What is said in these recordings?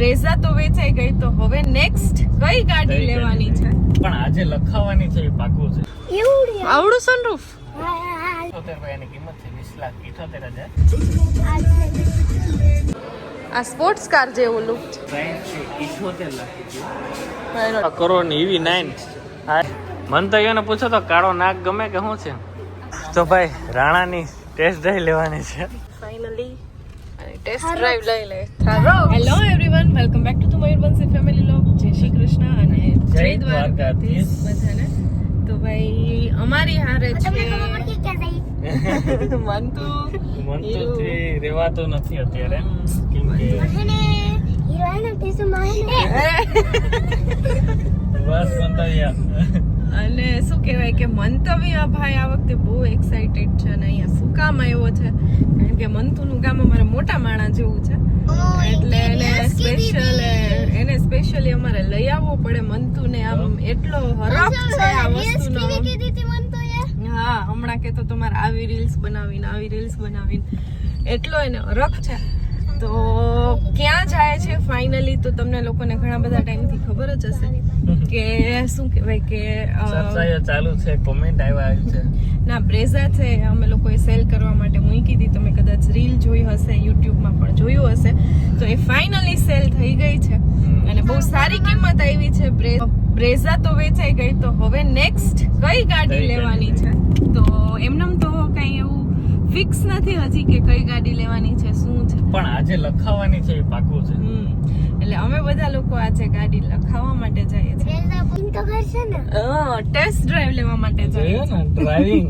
Brezza તો વેચાઈ ગઈ તો હવે નેક્સ્ટ કઈ ગાડી લેવાની છે? પણ આજે લખાવાની છે એ પાકું છે. એવું આવડું સનરૂફ આ સ્પોર્ટ્સ કાર જેવું લુક છે. કરો ને ઈવી નાઇન મન તો એને પૂછો તો કાળો નાક ગમે કે શું છે? તો ભાઈ રાણાની ટેસ્ટ ડ્રાઈવ લેવાની છે. ફાઇનલી ટેસ્ટ ડ્રાઈવ લઈ લે. Hello. Everyone welcome back to Mayurbansi family log જય શ્રી કૃષ્ણ અને જય દ્વારકાધીશ બધાને. તો ભાઈ અમારી હારે છે મન તો તે રેવાતો નથી અત્યારે. કેમ કે બસ મંતવ્યા. અને શું કહેવાય કે મંતવ્ય ભાઈ આ વખતે બહુ એક્સાઇટેડ છે અને અહીંયા શું કામ આવ્યો છે? કારણ કે મંતુનું કામ અમારે મોટા માણા જેવું છે. એટલે એને સ્પેશિયલ એને સ્પેશિયલી અમારે લઈ આવવો પડે મંતુને આમ એટલો હરખ છે આ વસ્તુનો. હા હમણાં કે તો તમારે આવી રીલ્સ બનાવીને આવી રીલ્સ બનાવીને. એટલો એને હરખ છે. તો ક્યાં જાય છે ફાઇનલી તો તમને લોકોને ઘણા બધા ટાઈમથી ખબર જ હશે કે શું કહેવાય કે ચાલુ છે કોમેન્ટ આવ્યા છે. ના બ્રેઝા છે અમે લોકોએ સેલ કરવા માટે મૂકી હતી તમે કદાચ રીલ જોઈ હશે યુટ્યુબમાં પણ જોયું હશે. તો એ ફાઇનલી સેલ થઈ ગઈ છે. અને બહુ સારી કિંમત આવી છે બ્રેઝા તો વેચાઈ ગઈ. તો હવે નેક્સ્ટ કઈ ગાડી લેવાની છે? તો એમનેમ તો કઈ એવું ફિક્સ નથી હજી કે કઈ ગાડી લેવાની છે શું છે. પણ આજે લખાવાની છે એ પાકું છે. હમ. એટલે અમે બધા લોકો આજે ગાડી લખાવવા માટે જઈએ છીએ. તો કરશે ને? ટેસ્ટ ડ્રાઈવ લેવા માટે જઈએ છીએ. ને ડ્રાઇવિંગ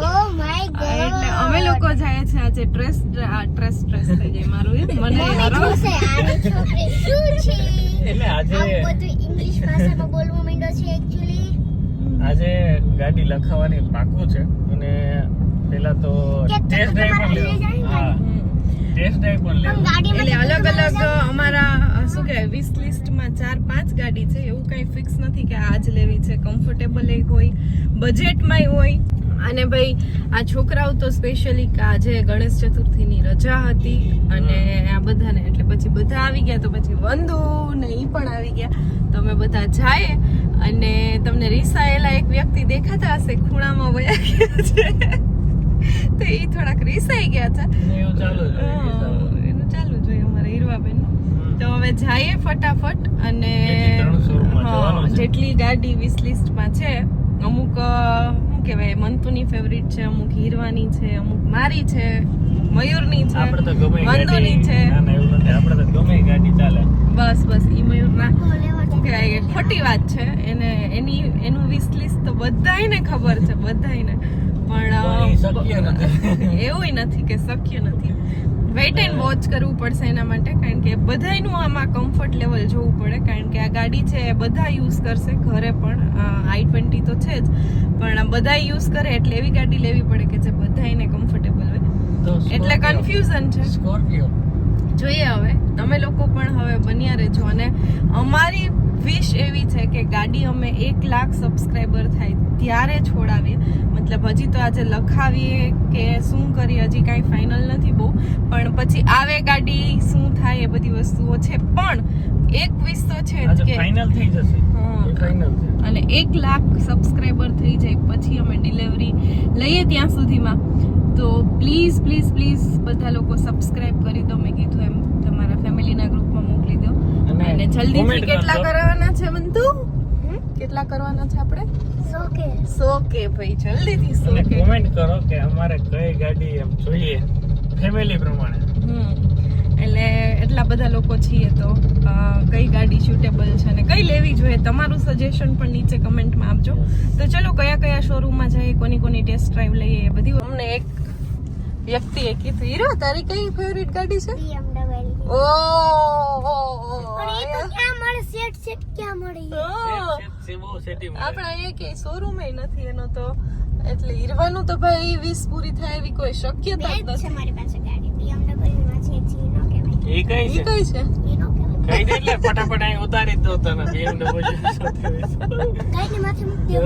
ઓ માય ગોડ એટલે અમે લોકો જાય છે આજે ટ્રેસ ટ્રેસ ટ્રેસ થઈ જાય મારું એ મને. આની છોકરી શું છે? એટલે આજે બધું ઇંગ્લિશ ભાષામાં બોલવું માંડ્યો છે એકચ્યુઅલી આજે ગાડી લખાવાની પાકું છે અને પેલા તો ટેસ્ટ ડ્રાઈવ પણ લેવું? હા. ટેસ્ટ ડ્રાઈવ પણ આમ એટલે અલગ અલગ અમારા શું કહેવાય વિશ લિસ્ટમાં ચાર પાંચ ગાડી છે. એવું કઈ ફિક્સ નથી કે આ જ લેવી છે. કમ્ફર્ટેબલ એ હોય બજેટમાં હોય. અને ભાઈ આ છોકરાઓ તો સ્પેશિયલી આજે ગણેશ ચતુર્થીની રજા હતી અને આ બધાને એટલે પછી બધા આવી ગયા તો પછી વંદુ ને એ પણ આવી ગયા. તો અમે બધા જાય અને તમને રીસાયેલા એક વ્યક્તિ દેખાતા હશે ખૂણામાં વયા ગયા છે. તો એ થોડાક રીસાઈ ગયા ચાલુ એનું ચાલુ જોઈએ અમારે હીરવાબેન તો હવે જઈએ ફટાફટ અને. જેટલી ગાડી વિશ લિસ્ટમાં છે અમુક શું કહેવાય મંતુની ફેવરિટ છે અમુક હીરવાની છે અમુક મારી છે મયુરની છે આપણે તો ગમે ગાડી છે. ના ના એવું નથી. આપણે તો ગમે ગાડી ચાલે. બસ બસ ઈ મયુર લેવા શું કહેવાય કે ખોટી વાત છે. એને એની એનું વિશ લિસ્ટ તો બધાયને ખબર છે બધાયને. પણ એવું નથી કે શક્ય નથી. વેઇટ એન્ડ વોચ કરવું પડશે એના માટે કારણ કે બધાયનું આમાં કમ્ફર્ટ લેવલ જોવું પડે. કારણ કે આ ગાડી છે એ બધા યુઝ કરશે ઘરે પણ આઈ ટ્વેન્ટી તો છે જ. પણ બધા યુઝ કરે એટલે એવી ગાડી લેવી પડે કે જે બધાયને કમ્ફર્ટેબલ હોય. એટલે કન્ફ્યુઝન છે. સ્કોર્પિયો જોઈએ હવે. તમે લોકો પણ હવે બન્યા રહેજો. અને અમારી વિશ એવી છે કે ગાડી અમે એક લાખ સબસ્ક્રાઈબર થાય ત્યારે છોડાવીએ. મતલબ હજી તો આજે લખાવીએ કે શું કરીએ હજી કાંઈ ફાઇનલ નથી બહુ. પણ પછી આવે ગાડી શું થાય એ બધી વસ્તુઓ છે. પણ એક વિશ તો છે કે ફાઇનલ થઈ જશે. અને એક લાખ સબસ્ક્રાઈબર થઈ જાય પછી અમે ડિલિવરી લઈએ ત્યાં સુધીમાં. તો પ્લીઝ પ્લીઝ પ્લીઝ બધા લોકો સબસ્ક્રાઈબ કરી દો. મેં કીધું એમ તમારા ફેમિલીના દો અને જલ્દીથી કેટલા. કરવાના છે મંતુ? કેટલા કરવાના છે આપણે? સોકે સોકે ભાઈ જલ્દીથી સો અને કે. કોમેન્ટ કરો કે અમારે કઈ ગાડી એમ જોઈએ ફેમિલી પ્રમાણે. હમ. એટલે એટલા બધા લોકો છીએ તો કઈ ગાડી સુટેબલ છે અને કઈ લેવી જોઈએ તમારું સજેશન પણ નીચે કમેન્ટમાં આપજો. તો ચલો કયા કયા શોરૂમમાં જઈએ કોની કોની ટેસ્ટ ડ્રાઈવ લઈએ એ બધી અમને એક વ્યક્તિએ કીધું હીરો તારી કઈ ફેવરિટ ગાડી છે? BMW ઓ પણ એ મળે? સેટ સેટ ક્યાં મળે ઈ? આપણે અહીંયા કે શોરૂમ નથી એનો તો. એટલે હીરવાનું તો ભાઈ વીસ પૂરી થાય એવી કોઈ શક્યતા જ નથી. મારી પાસે ગાડી. BMW છે જી કહેવાય એ કઈ છે? કઈ છે? ઈ નો કહેવાય કઈ દે એટલે ફટાફટ અહીં ઉતારી દો તને માથે મૂકી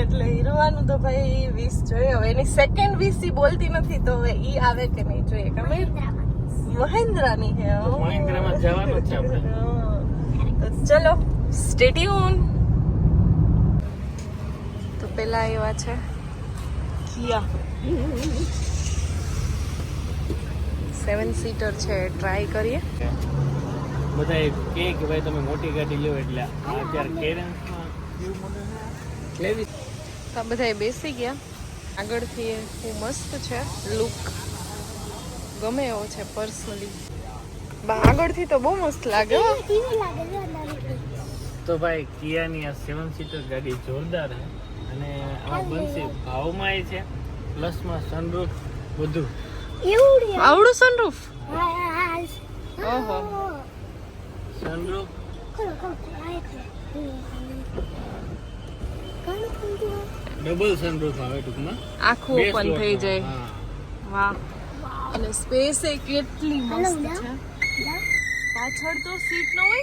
એટલે હીરવાનું તો ભાઈ વીસ જોઈએ. હવે એની સેકન્ડ વીસ ઈ બોલતી નથી તો હવે ઈ આવે કે નહીં જોઈએ ખબર. મહેન્દ્રાની છે મહેન્દ્રમાં જવાનું છે આપણે. તો ચલો સ્ટેટ્યુન તો પેલા એવા છે કિયા. સેવન સીટર છે ટ્રાય કરીએ. બધા કે કે ભાઈ તમે મોટી ગાડી લ્યો એટલે અત્યારે કેરેન્સમાં લેવી તો બધા બેસી ગયા. આગળથી એ બહુ મસ્ત છે લુક ગમે એવો છે પર્સનલી આગળથી તો બહુ મસ્ત લાગે તો. ભાઈ કિયાની આ સેવન સીટર ગાડી જોરદાર છે અને આ બનશે ભાવમાં એ છે પ્લસમાં સનરૂફ બધું. આવડું સનરૂફ ઓહો. સનરૂફ ડબલ સનરૂફ આવે ટૂંકમાં. આખું ઓપન થઈ જાય. વાહ. અને સ્પેસ એ કેટલી મસ્ત છે. પાછળ તો સીટ ન હોય?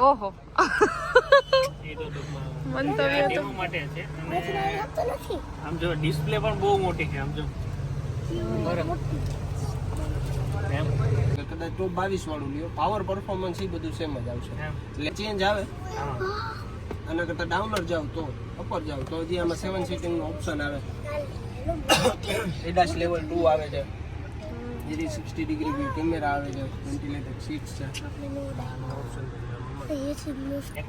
ઓહો. મંતવ્ય તો માટે છે. અને આમ જો ડિસ્પ્લે પણ બહુ મોટી છે આમ જો. એમ. કદાચ તો બાવીસ વાળું લ્યો. પાવર પરફોર્મન્સ એ બધું સેમ જ આવશે. એમ. એટલે ચેન્જ આવે. હા. અને કરતા ડાઉનર જાવ તો અપર જાવ તો હજી આમાં સેવન સીટિંગનું ઓપ્શન આવે. એડાસ લેવલ ટુ આવે છે. જેની સિક્સટી ડિગ્રી વ્યૂ કેમેરા આવે છે. વેન્ટિલેટર સીટ્સ છે.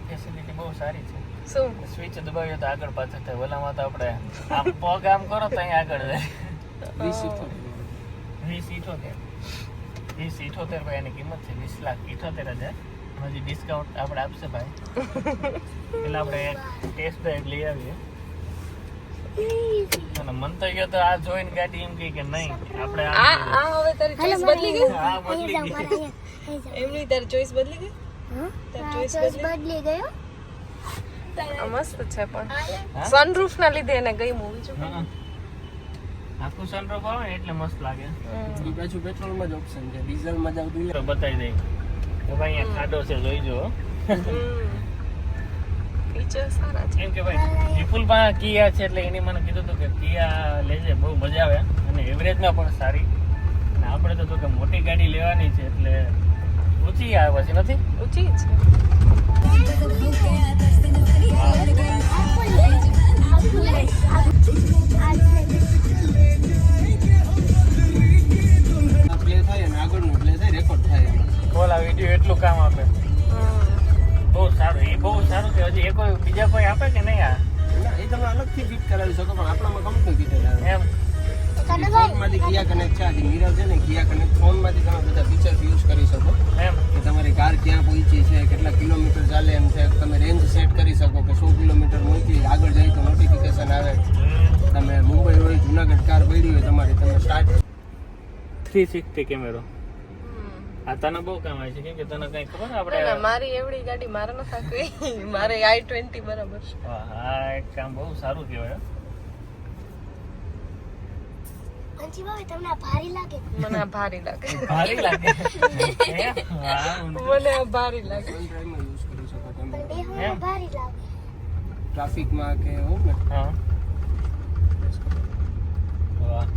ફેસિલિટી બહુ સારી છે. શું? સ્વિચ દબાવીએ તો આગળ પાછળ થાય. ઓલામાં તો આપણે આમ પગ આમ કરો તો આગળ જાય. વીસ વીસ ઇઠોતેર. વીસ ઇઠોતેર ભાઈ એની કિંમત છે. વીસ લાખ ઇઠોતેર હજાર. હજી ડિસ્કાઉન્ટ આપણે આપશે ભાઈ. એટલે આપણે ટેસ્ટ ડ્રાઈવ લઈ આવીએ. મન તો ગયો તો આ જોઈને ગાડી એમ કહી કે નહીં આપણે આ આ આ હવે તારી ચોઈસ બદલી ગઈ? હા બદલી ગઈ. એમની તારી ચોઈસ બદલી ગઈ? તારી ચોઈસ બદલી બદલી ગયો મસ્ત છે પણ? સનરૂફ ના લીધે એને ગઈ મૂવી જો. આખું સનરૂફ આવે ને એટલે મસ્ત લાગે. એ પાછું જ ઓપ્શન છે ડીઝલમાં જાવ તો તો બતાવી દઈ તો ભાઈ અહીંયા ખાડો છે જોઈજો. ફીચર સારા છે. એમ કે ભાઈ વિપુલમાં કિયા છે એટલે એને મને કીધું હતું કે કિયા લેજે બહુ મજા આવે. અને એવરેજમાં પણ સારી. અને આપણે તો તો કે મોટી ગાડી લેવાની છે એટલે ઊંચી આવે પછી નથી? ઊંચી છે. આ પ્લે થાય અને આગળનું રેકોર્ડ થાય એમાં. ઓલા વીડિયો એટલું કામ આપે. બહુ સારું એ બહુ સારું કે હજી એ કોઈ બીજા કોઈ આપે કે નહીં આ? ના, એ તમે અલગથી ફિટ કરાવી શકો પણ આપણામાં કંપની આવે. એમ. ફોનમાંથી કિયા કનેક્ટ છે આજે મિરર છે ને કિયા કનેક્ટ ફોનમાંથી તમે બધા ફીચર્સ યુઝ કરી શકો. એમ. કે તમારી કાર ક્યાં પહોંચી છે કેટલા કિલોમીટર ચાલે એમ છે તમે રેન્જ સેટ કરી શકો કે સો કિલોમીટર મૂકી આગળ જાય તો નોટિફિકેશન આવે. તમે મુંબઈ હોય જુનાગઢ કાર પડી હોય તમારી તમે સ્ટાર્ટ થ્રી સિક્સટી કેમેરો. આ તને બહુ કામ આવે છે. કેમ કે તને કઈ ખબર આપણે મારી એવડી ગાડી મારે ન થાકવી. મારે આઈ ટ્વેન્ટી બરાબર છે. વાહ, એક કામ બહુ સારું કહેવાય હો. અંજી ભાઈ તમને ભારી લાગે? મને ભારી લાગે. ભારી લાગે? મને ભારી લાગે. યુઝ કરી શકો તમે. પણ એ હવે એમ? ભારી લાગે. ટ્રાફિકમાં કે હોવ ને? હા વાહ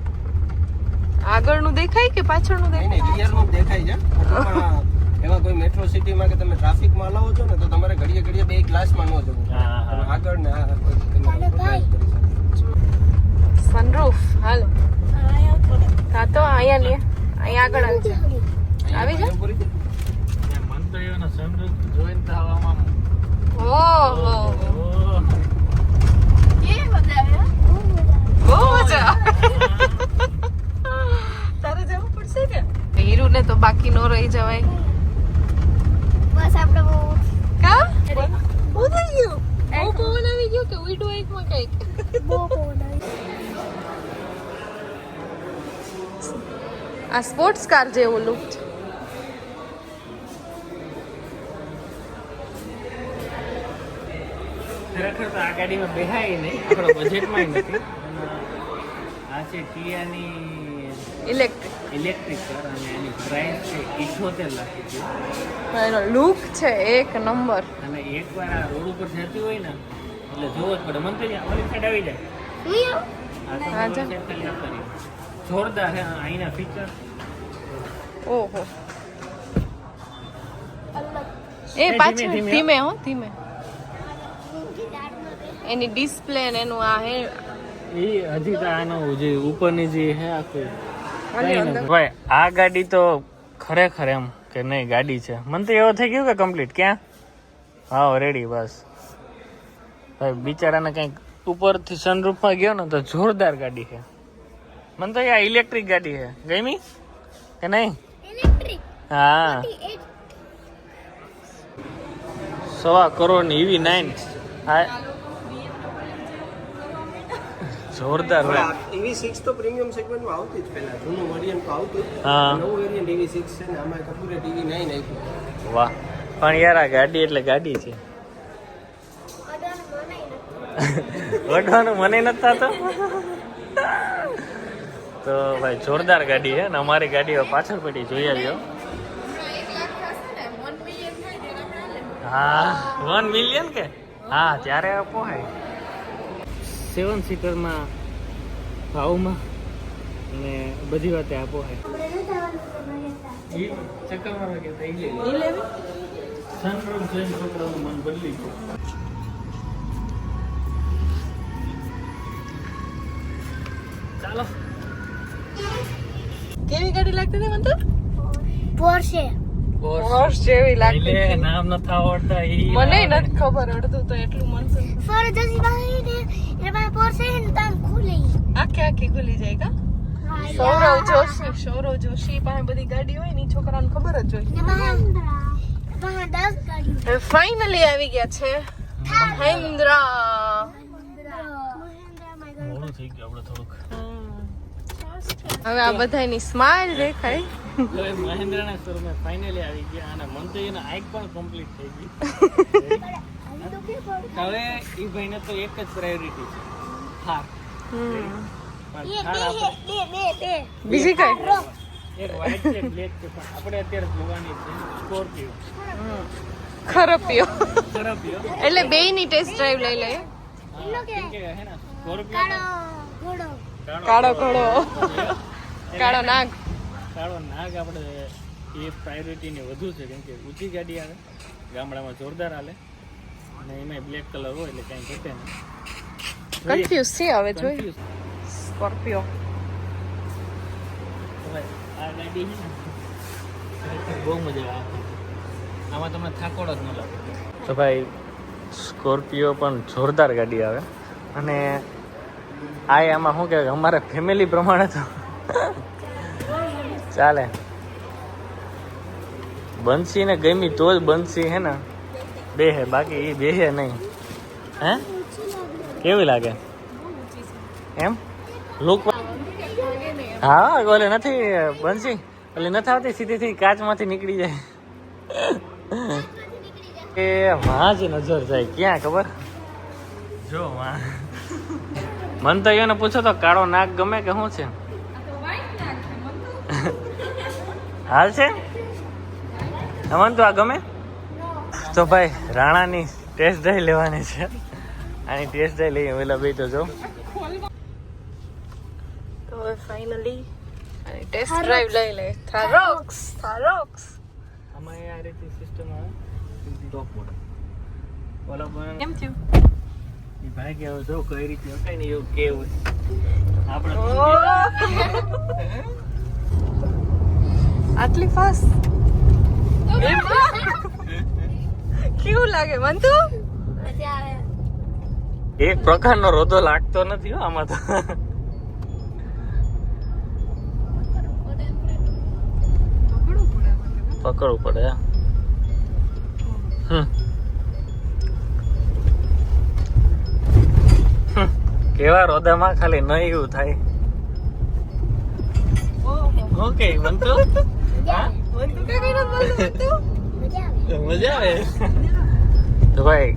આગળનું દેખાય કે પાછળનું દેખાય? નહીં રિયરનું દેખાય છે. પણ એવા કોઈ મેટ્રો સિટીમાં કે તમે ટ્રાફિકમાં લાવો છો ને તો તમારે ઘડીએ ઘડીએ બે ગ્લાસમાં ન જવું હા, હા. આગળ ને. સનરૂફ હાલો હા તો અહીંયા લે. અહીંયા આગળ આવી છે આવી છે મન તો એનો સનરૂફ જોઈને તો ઓહો. બહુ મજા આવે. તારે જવું પડશે કે હીરુ ને તો બાકી નો રહી જવાય. બસ આપણે બહુ કા? બહુ થઈ ગયું. બહુ પવન આવી ગયો કે ઉડો એક માં કંઈક? બહુ પવન આવી આ સ્પોર્ટ્સ કાર જેવો લુક છે. ખરેખર તો આ ગાડીમાં બેહાય નહીં. આપણા બજેટમાં નથી. આ છે કિયાની ઇલેક્ટ્રિક ઇલેક્ટ્રિક કાર અને એની પ્રાઇસ છે ઇઠોતેર લાખ રૂપિયા. એનો લુક છે એક નંબર અને એકવાર આ રોડ ઉપર જતી હોય ને એટલે જોવો જ પડે. મન તો ઓલી સાઈડ આવી જાય. જોરદાર હે અહીંના ફીચર ઓહો. અલગ એ પાછળ ધીમે, હો. ધીમે. એની ડિસ્પ્લે ને એનું આ હે. એ હજી તો આનો જે ઉપરની જે હે આખું. ભાઈ આ ગાડી તો ખરેખર એમ કે નહીં ગાડી છે. મને તો એવો થઈ ગયું કે કમ્પ્લીટ ક્યાં? હા રેડી બસ. ભાઈ બિચારાને કંઈક ઉપરથી સનરૂફમાં ગયો ને તો જોરદાર ગાડી છે. મને તો આ ઇલેક્ટ્રિક ગાડી છે. ગમી? કે નહીં? હા. સવા કરોડની ઈવી નાઇન હા જોરદાર ઈવી સિક્સ તો પ્રીમિયમ સેગમેન્ટમાં આવતી જ પહેલા. જૂનું વેરિયન્ટ તો આવતું હા. નવું વેરિયન્ટ ઈવી સિક્સ છે ને આમાં કપૂરે ટીવી નહીં નાખ્યું. વાહ. પણ યાર આ ગાડી એટલે ગાડી છે. વઢવાનું મને નથી થતો તો ભાઈ જોરદાર ગાડી છે ને અમારી ગાડી પાછળ પડી જોઈ આવ્યો. હા વન મિલિયન કે? હા ત્યારે પોહાય. સેવન સીટરમાં ભાવમાં અને બધી વાતે આપો ચાલો. કેવી ગાડી લાગતી હતી મને તો? પોર્શે પોર્શ જેવી લાગતી એટલે નામ નથી આવડતા ઈ મને નથી ખબર અડધું તો એટલું મનસે ફર જસી ભાઈ ને એ ભાઈ પોરસે ને તામ ખુલી. આખી આખી ખુલી જાય કા? હા સૌરવ જોશી સૌરવ જોશી પાસે બધી ગાડી હોય ને છોકરાને ખબર જ હોય. ફાઇનલી આવી ગયા છે. મહેન્દ્રા. હવે આ બધાની સ્માઇલ દેખાય. હવે મહેન્દ્રના શોરૂમે ફાઇનલી આવી ગયા અને મન તો એને પણ કમ્પ્લીટ થઈ ગઈ. હવે ઈ ભાઈને તો એક જ પ્રાયોરિટી છે. એ બે બીજી કઈ? એક વ્હાઈટ છે બ્લેક છે પણ આપણે અત્યારે જોવાની છે સ્કોર્પિયો. ખરપ્યો. એટલે બે ની ટેસ્ટ ડ્રાઈવ લઈ લઈએ કાળો ઘોડો. કાળો ઘોડો. કાળો નાગ. કાળો નાગ આપણે એ પ્રાયોરિટીની વધુ છે કેમ કે ઊંચી ગાડી આવે ગામડામાં જોરદાર હાલે અને એમાં બ્લેક કલર હોય એટલે કાંઈ ઘટે નહીં. કન્ફ્યુઝ છે હવે જોઈ. સ્કોર્પિયો આ ગાડી ને બહુ મજા આવે. આમાં તમને થાકોડો જ ન લાગે. તો ભાઈ સ્કોર્પિયો પણ જોરદાર ગાડી આવે. અને આ આમાં શું કહેવાય અમારે ફેમિલી પ્રમાણે તો ચાલે. બંસી ને ગમી તો જ બંસી હે ને. બે હે, બાકી એ બે હે નહીં. હે? કેવી લાગે? એમ? લુક હા, ઓલે નથી, બંસી. એટલે નથી આવતી, સીધીથી કાચમાંથી નીકળી જાય. એ વાં જ નજર જાય, ક્યાં ખબર? જો વાં મન તો એને પૂછો તો કાળો નાક ગમે કે શું છે? હાલ છે? અમન તો આ ગમે? તો ભાઈ રાણાની ટેસ્ટ ડ્રાઈવ લેવાની છે. આની ટેસ્ટ ડ્રાઈવ લઈએ ઓલા બે તો જો. તો ફાઇનલી ટેસ્ટ ડ્રાઈવ લઈ લે. થારોક્સ થારોક્સ આમાં આ રીતે સિસ્ટમ આવે. ટોપ મોડલ ઓલા પણ કેમ થયું? ઈ ભાઈ કે જો કઈ રીતે હકાય ને એવું કેવું આપણે આટલી ફાસ્ટ કેવું લાગે? મન તો એક પ્રકારનો રોદો લાગતો નથી હો આમાં તો. પકડવું પડે. કેવા રોદામાં ખાલી નહીં એવું થાય ઓકે મન તો તો ભાઈ,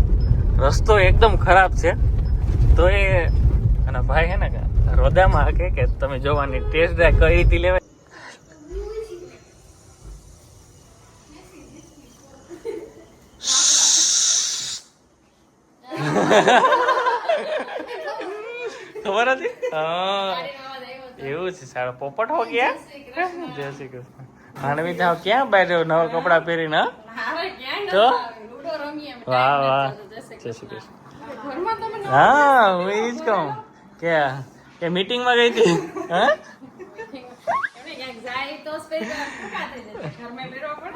રસ્તો એકદમ ખરાબ છે. તો એ અને ભાઈ હે ને, રોદામાં કે કે તમે જોવાની ટેસ્ટ ડ્રાઈવ કઈ રીતે લેવાય? ખબર હતી? એવું છે સારું પોપટ હો ગયા? જય શ્રી કૃષ્ણ. માનવી થાવ ક્યાં બહાર નવા કપડા પહેરીને તો? વાહ વાહ. જય શ્રી કૃષ્ણ. હા હું એ જ કહું કે કે મીટિંગમાં ગઈ હતી હા?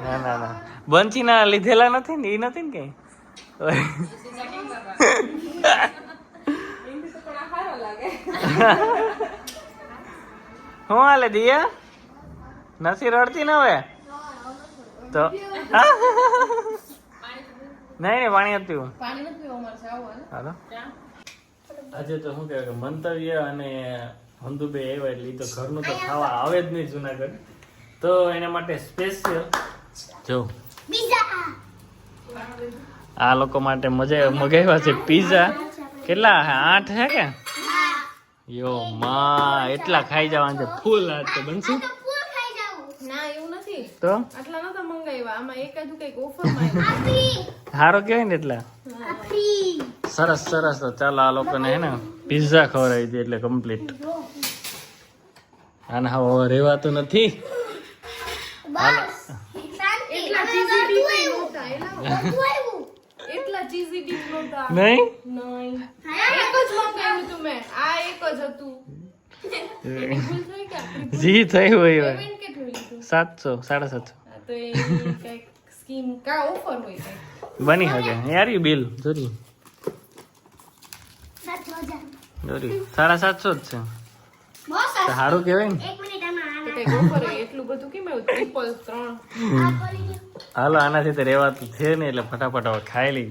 ના ના ના. બંચી ના લીધેલા નથી ને એ નથી ને કઈ? હું હાલે દિયા? નથી રડતી ને હવે? તો નહીં નહીં પાણી હતું હાલો. આજે તો શું કહેવાય કે મંતવ્ય અને હંદુબે આવ્યા એટલે તો ઘરનું તો ખાવા આવે જ નહીં જુનાગઢ. તો એના માટે સ્પેશિયલ જો. આ લોકો માટે મજા મગાવ્યા છે પીઝા કેટલા? આઠ હે કે? યો માં એટલા ખાઈ જવાના છે. ફૂલ આઠ તો બનશે તો ફૂલ ખાઈ જાઉં ના એવું નથી તો? આટલા નતા મંગાવ્યા આમાં એકાદું કંઈક ઓફરમાં ફ્રી સારો કહેવાય ને એટલા? સરસ સરસ. તો ચાલો આ લોકોને હે ને પિઝા ખવડાવી દે એટલે કમ્પ્લીટ આને હવે રહેવાતું નથી. આવ્યું. આવ્યું. નહીં? જી થયું હોય હવે પેમેન્ટ કેટલું લીધું સાતસો સાડા સાતસો. હા, તો એની કંઈક સ્કીમ કા ઓફર હોય કંઈક? બની શકે. યાર બિલ જોરી જોરી સાડા સાતસો જ છે. સારું. કેવાય કહેવાય ને. એક મિનિટ આમાં તો આના. કંઈક ઓફર હોય એટલું બધું કેમ આવ્યું ટ્રિપલ ત્રણ. આ કરી દો. હાલો આનાથી તો રેવાતું છે ને એટલે ફટાફટ હવે ખાઈ લઈ